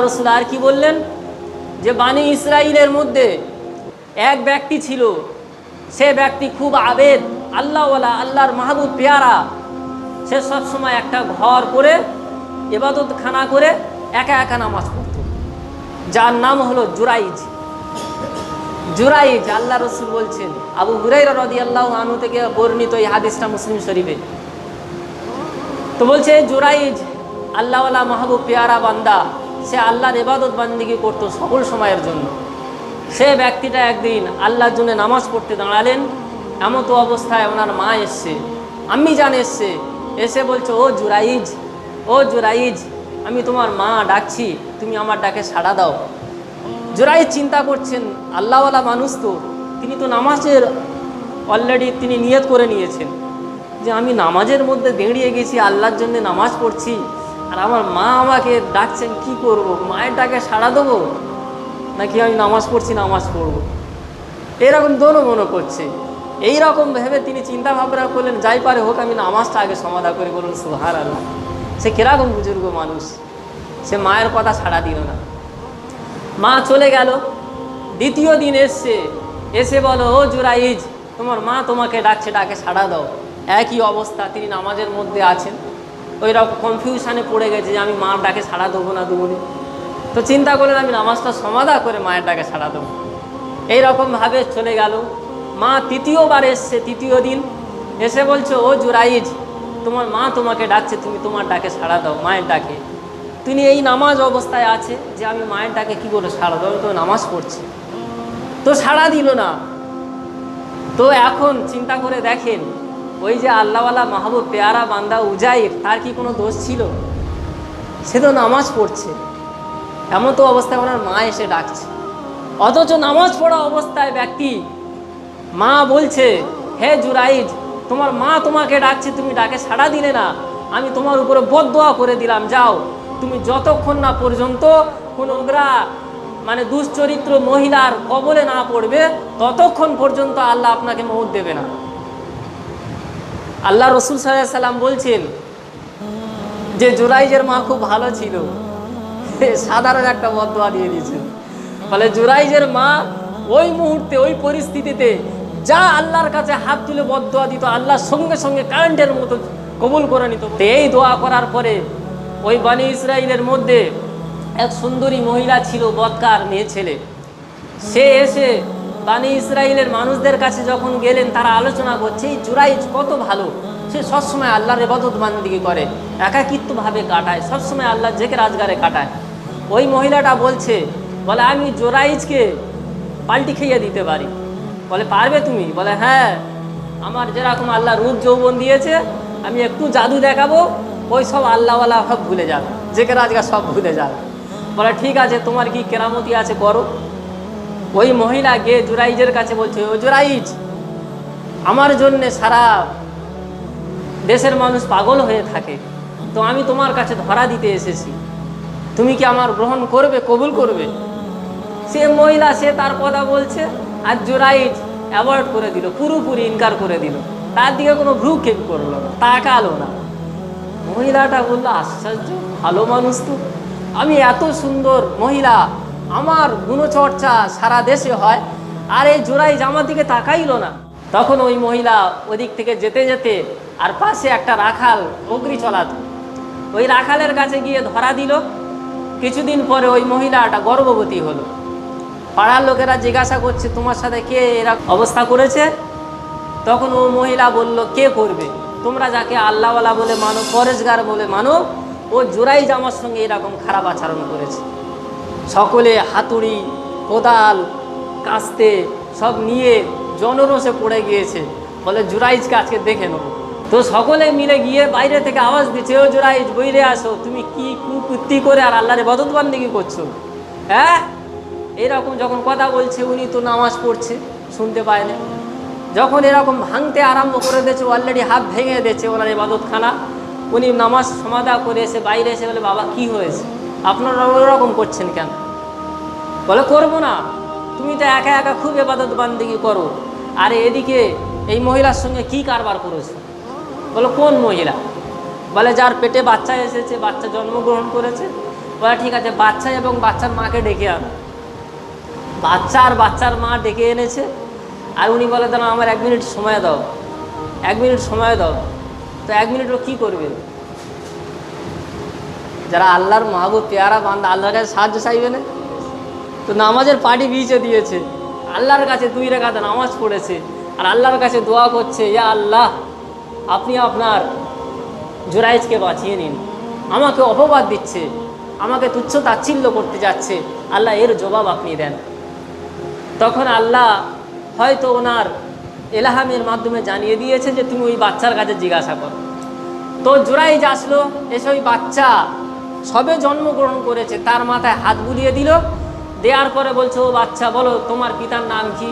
রসুল আর কি বললেন? যে বানি ইসরাইলের মধ্যে এক ব্যক্তি ছিল, সে ব্যক্তি খুব আবেদ, আল্লাহওয়ালা, আল্লাহর মাহবুব পেয়ারা। সে সবসময় একটা ঘর করে এবাদত খানা করে একা একা নামাজ পড়ত। যার নাম হলো জুরাইজ। জুরাইজ, আল্লাহ রসুল বলছেন, আবু হুরাইরা রদি আল্লাহ আনু থেকে বর্ণিত এই হাদিসটা মুসলিম শরীফে। তো বলছে, জুরাইজ, আল্লাহওয়ালা, মাহবুব পেয়ারা বান্দা। সে আল্লাহর এবাদত বান্দিগি করতো সকল সময়ের জন্য। সে ব্যক্তিটা একদিন আল্লাহর জন্য নামাজ পড়তে দাঁড়ালেন। এমন তো অবস্থায় ওনার মা এসছে। আমি জান এসছে। এসে বলছে, ও জুরাইজ ও জুরাইজ, আমি তোমার মা ডাকছি, তুমি আমার ডাকে সাড়া দাও। জোরাই চিন্তা করছেন, আল্লাহওয়ালা মানুষ তো, তিনি তো নামাজের অলরেডি তিনি নিয়ত করে নিয়েছেন যে আমি নামাজের মধ্যে দাঁড়িয়ে গেছি, আল্লাহর জন্য নামাজ পড়ছি। আর আমার মা আমাকে ডাকছেন, কি করব? মায়ের ডাকে সাড়া দেবো? নাকি আমি নামাজ পড়ছি, নামাজ পড়ব? এরকম দোনো মনে করছে। এই রকম ভেবে তিনি চিন্তা ভাবনা করলেন, যাই পারে হোক, আমি নামাজটা আগে সমাধা করে বলুন সুহার আল্লাহ সে কীরকম বুজুর্গ মানুষ। সে মায়ের কথা ছাড়া দিল না। মা চলে গেল। দ্বিতীয় দিন এসছে। এসে বলো, ও জুরাইজ, তোমার মা তোমাকে ডাকছে, ডাকে সাড়া দাও। একই অবস্থা, তিনি নামাজের মধ্যে আছেন। ওই রকম কনফিউশনে পড়ে গেছে যে আমি মার ডাকে সাড়া দেবো না দেবো। তো চিন্তা করলেন আমি নামাজটা সমাধা করে মায়ের ডাকে সাড়া দেবো। এইরকমভাবে চলে গেল। মা তৃতীয়বার এসছে, তৃতীয় দিন। এসে বলছো, ও জুরাইজ, তোমার মা তোমাকে ডাকছে, তুমি তোমার ডাকে সাড়া দাও, মায়ের ডাকে। তিনি এই নামাজ অবস্থায় আছে যে আমি মায়ের ডাকে কী করে সাড়া আমি তো নামাজ পড়ছি। তো সাড়া দিল না। তো এখন চিন্তা করে দেখেন ওই যে আল্লাহওয়ালা মাহবুব, পেয়ারা বান্দা উজাইর, তার কি কোনো দোষ ছিল? সে তো নামাজ পড়ছে। এমন তো অবস্থায় ওনার মা এসে ডাকছে। অথচ নামাজ পড়া অবস্থায় ব্যক্তি, মা বলছে, হে জুরাইজ তোমার মা তোমাকে ডাকছে, তুমি ডাকে সাড়া দিলে না। আমি তোমার উপরে বদোয়া করে দিলাম, যাও। তুমি যতক্ষণ না পর্যন্ত কোনো মানে দুশ্চরিত্র মহিলার কবলে না পড়বে, ততক্ষণ পর্যন্ত আল্লাহ আপনাকে মৌত দেবে না। আল্লাহ রসুল সাল্লাম বলছেন যে জুরাইজের মা খুব ভালো ছিল। সাধারণ একটা বদোয়া দিয়ে দিয়েছেন ফলে জুরাইজের মা ওই মুহূর্তে, ওই পরিস্থিতিতে যা আল্লাহর কাছে হাত তুলে বদোয়া দিত আল্লাহর সঙ্গে সঙ্গে কারেন্টের মতো কবুল করে নিত। এই দোয়া করার পরে ওই বানি ইসরায়েলের মধ্যে এক সুন্দরী মহিলা ছিল, বদকার মেয়ে ছেলে। সে এসে বানি ইসরায়েলের মানুষদের কাছে যখন গেলেন, তারা আলোচনা করছে, এই জুরাইজ কত ভালো। সে সবসময় আল্লাহর এবাদত বান্দিকে করে, একাকিত্বভাবে কাটায়, সবসময় আল্লাহ জেকে রাজগারে কাটায়। ওই মহিলাটা বলছে, বলে, আমি জোরাইজকে পাল্টি খেয়ে দিতে পারি। বলে, পারবে তুমি? বলে হ্যাঁ আমার যেরকম আল্লাহ রূপ যৌবন দিয়েছে, আমি একটু জাদু দেখাবো, ওই সব আল্লাহওয়ালা সব ভুলে যাবে জেকে রাজগার সব ভুলে যাবে। বলে, ঠিক আছে, তোমার কি কেরামতি আছে, করো। ওই মহিলা গিয়ে জুরাইজের কাছে বলছে, ও জুরাইজ, আমার জন্যে সারা দেশের মানুষ পাগল হয়ে থাকে। তো আমি তোমার কাছে ধরা দিতে এসেছি। তুমি কি আমার গ্রহণ করবে, কবুল করবে? সে মহিলা, সে তার কথা বলছে, আর জোরাইজ অ্যাভয়েড করে দিল, পুরোপুরি ইনকার করে দিল। তার দিকে কোনো ভ্রুক্ষেপ করল না, তাকালো না। মহিলাটা বলল, আশ্চর্য, ভালো মানুষ তো। আমি এত সুন্দর মহিলা আমার গুণচর্চা সারা দেশে হয়, আর এই জোড়াই জামার দিকে তাকাইলো না। তখন ওই মহিলা ওদিক থেকে যেতে যেতে আর পাশে একটা রাখাল বকরি চলাতো। ওই রাখালের কাছে গিয়ে ধরা দিল। কিছুদিন পরে ওই মহিলাটা গর্ভবতী হলো। পাড়ার লোকেরা জিজ্ঞাসা করছে, তোমার সাথে কে এরা অবস্থা করেছে? তখন ও মহিলা বলল, কে করবে? তোমরা যাকে আল্লাহওয়ালা বলে মানো, পরেশগার বলে মানো, ও জোড়াই জামার সঙ্গে এরকম খারাপ আচরণ করেছে। সকলে হাতুড়ি, কোদাল, কাস্তে সব নিয়ে জনরসে পড়ে গিয়েছে। বলে জুরাইজকে আজকে দেখে নেব। তো সকলে মিলে গিয়ে বাইরে থেকে আওয়াজ দিচ্ছে, ও জুরাইজ, বইরে আসো। তুমি কি কুকুত্তি করে আর আল্লাহ আল্লাহরে বদতবান্দিকে করছ? হ্যাঁ? এরকম যখন কথা বলছে, উনি তো নামাজ পড়ছে, শুনতে পায় না যখন এরকম ভাঙতে আরম্ভ করে দিয়েছে অলরেডি হাত ভেঙে দিয়েছে ওনার ইবাদতখানা, উনি নামাজ সমাধা করে এসে বাইরে এসে বলে, বাবা, কি হয়েছে? আপনারা ওরকম করছেন কেন? বলে, করব না। তুমি তো একা একা খুব এবাদত বান্দিগি করো। আর এদিকে এই মহিলার সঙ্গে কি কারবার করেছ? বলো, কোন মহিলা? বলে, যার পেটে বাচ্চা এসেছে, বাচ্চা জন্মগ্রহণ করেছে। বলে, ঠিক আছে, বাচ্চা এবং বাচ্চার মাকে ডেকে আনো। বাচ্চা আর বাচ্চার মা ডেকে এনেছে। আর উনি বলে দাঁড়া আমার এক মিনিট সময় দাও। এক মিনিট সময় দাও। তো এক মিনিট ও কী করবে? যারা আল্লাহর মাহবুব পেয়ারা বান্ধা আল্লাহর কাছে সাহায্য চাইবে না? তো নামাজের পাটি বিছে দিয়েছে। আল্লাহর কাছে দুই রেখাতে নামাজ পড়েছে। আর আল্লাহর কাছে দোয়া করছে, ইয়া আল্লাহ, আপনি আপনার জোরাইজকে বাঁচিয়ে নিন। আমাকে অপবাদ দিচ্ছে, আমাকে তুচ্ছ তাচ্ছিল্য করতে যাচ্ছে। আল্লাহ এর জবাব আপনি দেন। তখন আল্লাহ হয়তো ওনার এলাহামের মাধ্যমে জানিয়ে দিয়েছে যে, তুমি ওই বাচ্চার কাছে জিজ্ঞাসা করো। তো জোরাইজ আসলো, এসে ওই বাচ্চা সবে জন্মগ্রহণ করেছে, তার মাথায় হাত বুলিয়ে দিল। দেওয়ার পরে বলছে, ও বাচ্চা, বলো তোমার পিতার নাম কি?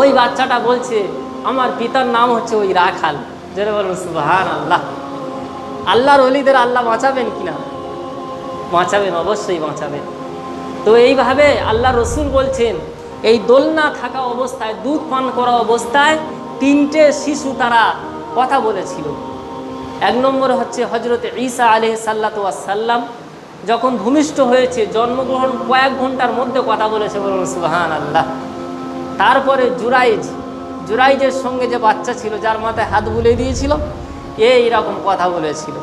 ওই বাচ্চাটা বলছে, আমার পিতার নাম হচ্ছে ওই রাখাল। যেটা বলুন সুবাহান আল্লাহ আল্লাহর অলিদের আল্লাহ বাঁচাবেন কিনা বাঁচাবেন, অবশ্যই বাঁচাবেন। তো এইভাবে আল্লাহ রসুল বলছেন, এই দোলনা থাকা অবস্থায়, দুধ পান করা অবস্থায় তিনটে শিশু তারা কথা বলেছিল। এক নম্বরে হচ্ছে হজরত ঈসা আলহ সাল্লাতাম যখন ভূমিষ্ঠ হয়েছে, জন্মগ্রহণ কয়েক ঘণ্টার মধ্যে কথা বলেছে বলুন সুহান আল্লাহ তারপরে জুরাইজ, জুরাইজের সঙ্গে যে বাচ্চা ছিল, যার মাথায় হাত বুলিয়ে দিয়েছিল এই রকম কথা বলেছিল।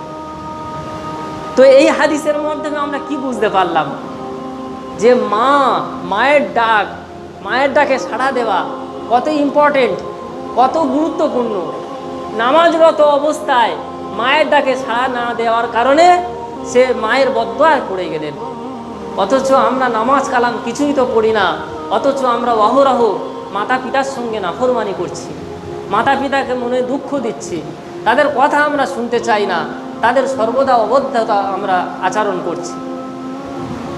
তো এই হাদিসের মাধ্যমে আমরা কি বুঝতে পারলাম? যে মা, মায়ের ডাক, মায়ের ডাকে সাড়া দেওয়া কত ইম্পর্টেন্ট কত গুরুত্বপূর্ণ। নামাজরত অবস্থায় মায়ের ডাকে সাড়া না দেওয়ার কারণে সে মায়ের বদয়ায় পড়ে গেলেন। অথচ আমরা নামাজ কালাম কিছুই তো পড়ি না, অথচ আমরা অহরহ মাতা পিতার সঙ্গে নাফরমানি করছি। মাতা পিতাকে মনে দুঃখ দিচ্ছি। তাদের কথা আমরা শুনতে চাই না, তাদের সর্বদা অবদ্ধতা আমরা আচরণ করছি।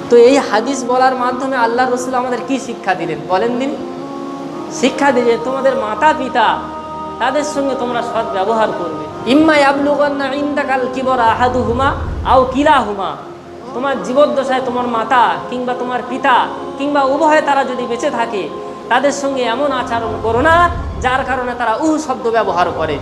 তো এই হাদিস বলার মাধ্যমে আল্লাহ রসুল আমাদের কি শিক্ষা দিলেন? বলেন দিন শিক্ষা দিলে তোমাদের মাতা পিতা তাদের সঙ্গে তোমরা সৎ ব্যবহার করবে। ইম্মা আবলুগন্না ইন্দাকাল কিবর আহাদু হুমা আও কিলা হুমা তোমার জীবদ্দশায় তোমার মাতা কিংবা তোমার পিতা কিংবা উভয়ে তারা যদি বেঁচে থাকে, তাদের সঙ্গে এমন আচরণ করো না, যার কারণে তারা উহ শব্দ ব্যবহার করে।